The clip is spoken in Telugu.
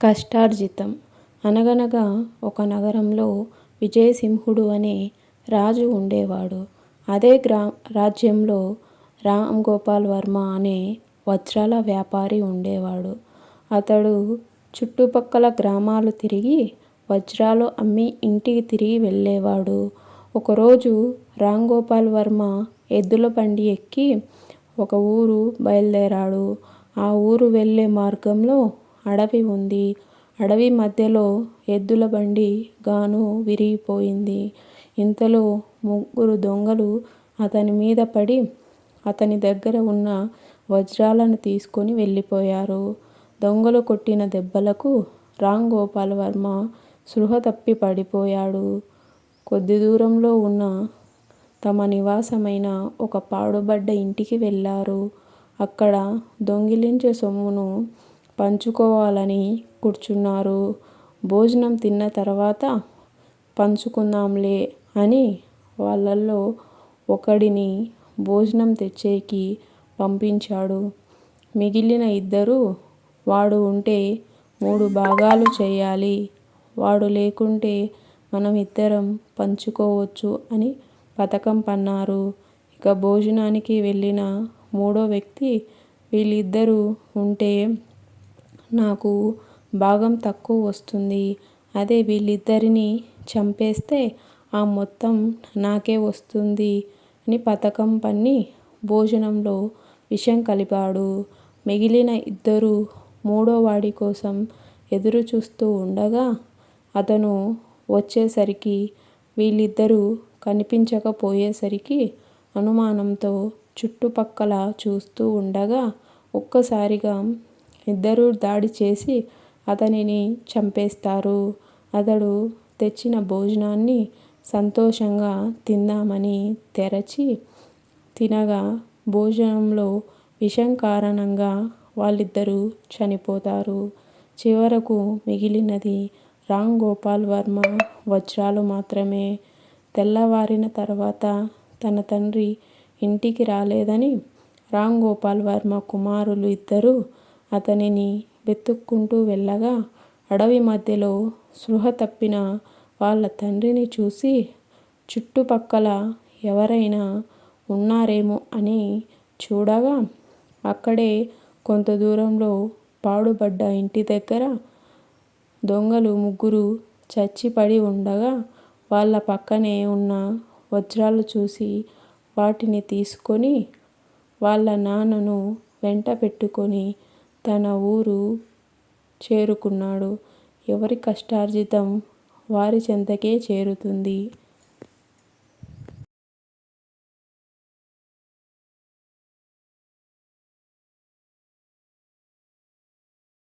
కష్టార్జితం అనగనగా ఒక నగరంలో విజయసింహుడు అనే రాజు ఉండేవాడు. అదే గ్రా రాజ్యంలో రామ్ గోపాల్ వర్మ అనే వజ్రాల వ్యాపారి ఉండేవాడు. అతడు చుట్టుపక్కల గ్రామాలు తిరిగి వజ్రాలు అమ్మి ఇంటికి తిరిగి వెళ్ళేవాడు. ఒకరోజు రామ్ గోపాల్ వర్మ ఎద్దుల బండి ఎక్కి ఒక ఊరు బయలుదేరాడు. ఆ ఊరు వెళ్ళే మార్గంలో అడవి ఉంది. అడవి మధ్యలో ఎద్దుల బండి గాను విరిగిపోయింది. ఇంతలో ముగ్గురు దొంగలు అతని మీద పడి అతని దగ్గర ఉన్న వజ్రాలను తీసుకొని వెళ్ళిపోయారు. దొంగలు కొట్టిన దెబ్బలకు రామ్ గోపాల్ వర్మ స్పృహ తప్పి పడిపోయాడు. కొద్ది దూరంలో ఉన్న తమ నివాసమైన ఒక పాడుబడ్డ ఇంటికి వెళ్ళారు. అక్కడ దొంగిలించే సొమ్మును పంచుకోవాలని కూర్చున్నారు. భోజనం తిన్న తర్వాత పంచుకుందాంలే అని వాళ్ళల్లో ఒకడిని భోజనం తెచ్చేకి పంపించాడు. మిగిలిన ఇద్దరు వాడు ఉంటే మూడు భాగాలు చేయాలి వాడు లేకుంటే మనం ఇద్దరం పంచుకోవచ్చు అని పథకం పన్నారు. ఇక భోజనానికి వెళ్ళిన మూడో వ్యక్తి వీళ్ళిద్దరూ ఉంటే నాకు భాగం తక్కువ వస్తుంది. అదే వీళ్ళిద్దరిని చంపేస్తే ఆ మొత్తం నాకే వస్తుంది అని పథకం పన్ని భోజనంలో విషం కలిపాడు. మిగిలిన ఇద్దరూ మూడోవాడి కోసం ఎదురు చూస్తూ ఉండగా అతను వచ్చేసరికి వీళ్ళిద్దరూ కనిపించకపోయేసరికి అనుమానంతో చుట్టుపక్కల చూస్తూ ఉండగా ఒక్కసారిగా ఇద్దరూ దాడి చేసి అతనిని చంపేస్తారు. అతడు తెచ్చిన భోజనాన్ని సంతోషంగా తిందామని తెరచి తినగా భోజనంలో విషం కారణంగా వాళ్ళిద్దరూ చనిపోతారు. చివరకు మిగిలినది రామ్ గోపాల్ వర్మ వజ్రాలు మాత్రమే. తెల్లవారిన తర్వాత తన తండ్రి ఇంటికి రాలేదని రామ్ గోపాల్ వర్మ కుమారులు ఇద్దరూ అతనిని వెతుక్కుంటూ వెళ్ళగా అడవి మధ్యలో స్పృహ తప్పిన వాళ్ళ తండ్రిని చూసి చుట్టుపక్కల ఎవరైనా ఉన్నారేమో అని చూడగా అక్కడే కొంత దూరంలో పాడుబడ్డ ఇంటి దగ్గర దొంగలు ముగ్గురు చచ్చిపడి ఉండగా వాళ్ళ పక్కనే ఉన్న వజ్రాలు చూసి వాటిని తీసుకొని వాళ్ళ నాన్నను వెంట పెట్టుకొని తన ఊరు చేరుకున్నాడు. ఎవరి కష్టార్జితం వారి చెంతకే చేరుతుంది.